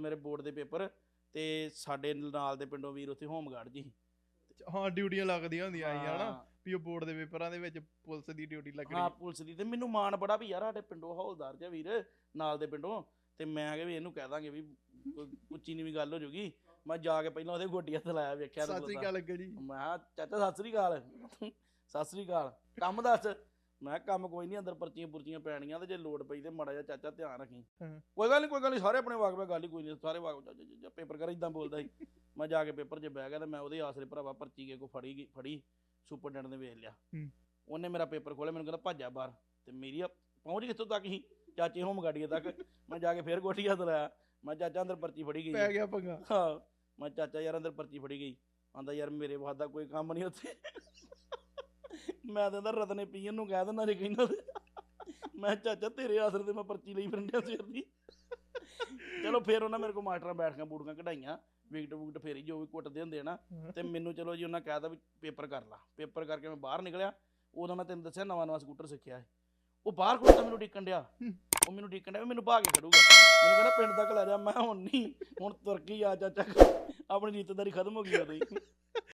ਮੇਰੇ ਬੋਰਡ ਦੇ ਪੇਪਰ ਤੇ ਸਾਡੇ ਨਾਲ ਦੇ ਪਿੰਡੋਂ ਵੀਰ ਉੱਥੇ ਹੋਮਗਾਰਡ ਜੀ। ਹਾਂ ਡਿਊਟੀਆਂ ਲੱਗਦੀਆਂ ਹੁੰਦੀਆਂ ਆਈਆਂ ਹਨਾ? ਵੀ ਉਹ ਬੋਰਡ ਦੇ ਪੇਪਰਾਂ ਦੇ ਵਿੱਚ ਪੁਲਿਸ ਦੀ ਡਿਊਟੀ ਲੱਗਣੀ। ਹਾਂ ਪੁਲਿਸ ਦੀ। ਤੇ ਮੈਨੂੰ ਮਾਣ ਬੜਾ ਵੀ ਯਾਰ ਸਾਡੇ ਪਿੰਡੋਂ ਹੌਲਦਾਰ ਜਿਹਾ ਵੀਰ ਨਾਲ ਦੇ ਪਿੰਡੋਂ। ਤੇ ਮੈਂ ਕਿਹਾ ਵੀ ਇਹਨੂੰ ਕਹਿ ਦਾਂਗੇ ਵੀ ਉੱਚੀ ਨੀਵੀਂ ਗੱਲ ਹੋ ਜੂਗੀ। ਮੈਂ ਜਾ ਕੇ ਪਹਿਲਾਂ ਉਹਦੇ ਗੋਡੀ ਹੱਥ ਲਾਇਆ ਵੇਖਿਆ ਸਤਿ ਸ੍ਰੀ। ਅਕਾਲ ਜੀ। ਮੈਂ ਚਾਚਾ ਸਤਿ ਸ੍ਰੀ ਅਕਾਲ। ਸਤਿ ਸ੍ਰੀ ਅਕਾਲ। ਕੰਮ ਦੱਸ। ਮੈਂ ਕਿਹਾ, ਕੰਮ ਕੋਈ ਨਹੀਂ ਅੰਦਰ ਪਰਚੀਆਂ ਪੁਰਚੀਆਂ ਪੈਣੀਆਂ ਤੇ ਜੇ ਲੋੜ ਪਈ ਤੇ ਮਾੜਾ ਜਿਹਾ ਚਾਚਾ ਧਿਆਨ ਰੱਖੀ। ਹਾਂ। ਕੋਈ ਗੱਲ ਨਹੀਂ ਕੋਈ ਗੱਲ ਨਹੀਂ ਸਾਰੇ ਆਪਣੇ ਵਾਕਵੇ ਗੱਲ ਹੀ ਕੋਈ ਨਹੀਂ ਸਾਰੇ ਵਾਕਵੇ ਪੇਪਰ ਕਰ ਇਦਾਂ ਬੋਲਦਾ ਸੀ। ਮੈਂ ਜਾ ਕੇ ਪੇਪਰ 'ਚ ਬਹਿ ਗਿਆ ਤੇ ਮੈਂ ਉਹਦੇ ਆਸਰੇ ਭਰਾਵਾ ਪਰਚੀ ਕੇ ਕੋ ਫੜੀ ਗਈ ਫੜੀ ਸੁਪਰਡੈਂਟ ਨੇ ਵੇਖ ਲਿਆ। ਹੂੰ। ਉਹਨੇ ਮੇਰਾ ਪੇਪਰ ਖੋਲਿਆ ਮੈਨੂੰ ਕਹਿੰਦਾ ਭੱਜਾ ਬਾਹਰ ਤੇ ਮੇਰੀ ਆ- ਪਹੁੰਚ ਕਿੱਥੋਂ ਤੱਕ ਹੀ ਚਾਚੇ ਹੋਮ ਗਾੜੀਏ ਤੱਕ। ਮੈਂ ਜਾ ਕੇ ਫੇਰ ਗੋਟੀ ਹੱਥ ਲਾਇਆ। ਮੈਂ ਚਾਚਾ ਅੰਦਰ ਪਰਚੀ ਫੜੀ ਗਈ। ਪੈ। ਗਿਆ ਪੰਗਾ। ਹਾਂ ਮੈਂ ਚਾਚਾ ਯਾਰ ਅੰਦਰ ਪਰਚੀ ਫੜੀ ਗਈ। ਆਂਦਾ ਯਾਰ ਮੇਰੇ ਬਾਤ ਦਾ ਕੋਈ ਕੰਮ ਨਹੀਂ ਉੱਥੇ। ਮੈਂ ਤਾਂ ਅੰਦਰ ਰਤਨੇ ਪੀਣ ਨੂੰ ਕਹਿ ਦਿੰਦਾ ਜੇ ਕਹਿੰਦਾ ਤੇ। ਮੈਂ ਚਾਚਾ ਤੇਰੇ ਆਸਰੇ ਤੇ ਮੈਂ ਪਰਚੀ ਲਈ ਫਿਰੰਡਿਆ ਸਵੇਰ ਦੀ। ਚਲੋ ਫਿਰ ਉਹਨਾਂ ਮੇਰੇ ਕੋਲ ਮਾਸਟਰਾਂ ਬੈਠੀਆਂ ਬੂੜੀਆਂ ਕਢਾਈਆਂ ਵਿਕਟ ਵੁਕਟ ਫੇਰੀ ਜੋ ਵੀ ਕੁੱਟਦੇ ਹੁੰਦੇ ਆ ਨਾ ਤੇ ਮੈਨੂੰ ਚਲੋ ਜੀ ਉਹਨਾਂ ਕਹਿਤਾ ਵੀ ਪੇਪਰ ਕਰ ਲਾ। ਪੇਪਰ ਕਰਕੇ ਮੈਂ ਬਾਹਰ ਨਿਕਲਿਆ ਉਦੋਂ ਮੈਂ ਤੈਨੂੰ ਦੱਸਿਆ ਨਵਾਂ ਨਵਾਂ ਸਕੂਟਰ ਸਿੱਖਿਆ ਹੈ ਉਹ ਬਾਹਰ ਖੜੋਤਾ ਮੈਨੂੰ ਟਿਕਣ ਡਿਆ। ਉਹ ਮੈਨੂੰ ਟਿਕਣ ਡਿਆ ਵੀ ਮੈਨੂੰ ਭਾਗ ਕੇ ਖੜੂਗਾ। ਮੈਨੂੰ ਕਹਿੰਦਾ ਪਿੰਡ ਤੱਕ ਲੈ ਜਾ। ਮੈਂ ਹੁਣ ਨਹੀਂ ਹੁਣ ਤੁਰ ਕੇ ਹੀ ਆ ਚਾਚਾ। ਆਪਣੀ ਰੀਤਦਾਰੀ ਖਤਮ ਹੋ ਗਈ ਹੀ